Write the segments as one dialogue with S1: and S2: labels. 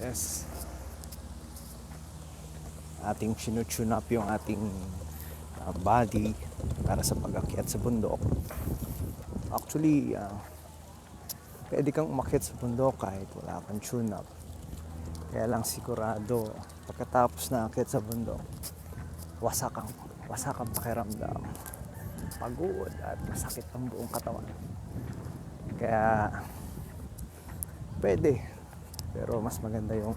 S1: Yes. Ating sinutune up yung ating uh, body para sa pag-akyat sa bundok. Actually, uh, pwede kang umakyat sa bundok kahit wala kang tune up. Kaya lang sigurado, pagkatapos na akyat sa bundok, wasak ang, wasak ang pakiramdam. Pagod at masakit ang buong katawan. Kaya, pwede. Pero mas maganda yung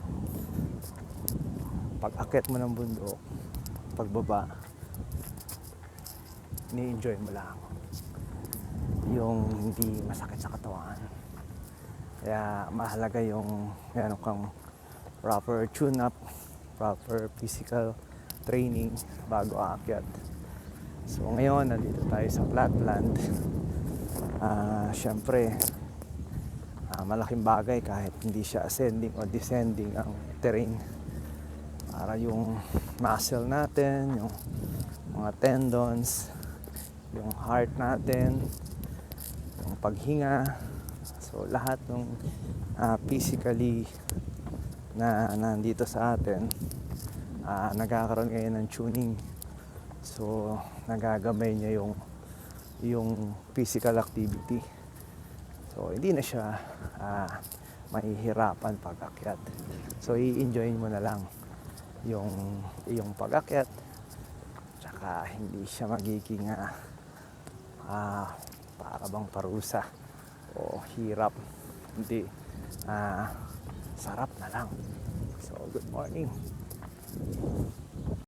S1: pag-akyat mo ng bundok, pagbaba, ni-enjoy mo lang yung hindi masakit sa katawan. Kaya mahalaga yung meron kang proper tune-up, proper physical training bago aakyat. So ngayon, nandito tayo sa flatland. Ah, Siyempre, ah, malaking bagay kahit hindi siya ascending o descending ang terrain para yung muscle natin, yung mga tendons, yung heart natin, yung paghinga. So lahat ng ah, physically na nandito sa atin, ah, nagkakaroon ngayon ng tuning. So nagagamay niya yung yung physical activity. So hindi na siya ah, mahihirapan pag akyat. So i-enjoy mo na lang yung yung pag-akyat. Tsaka hindi siya magiging ah, ah, para bang parusa o hirap. Hindi ah, sarap na lang. So good morning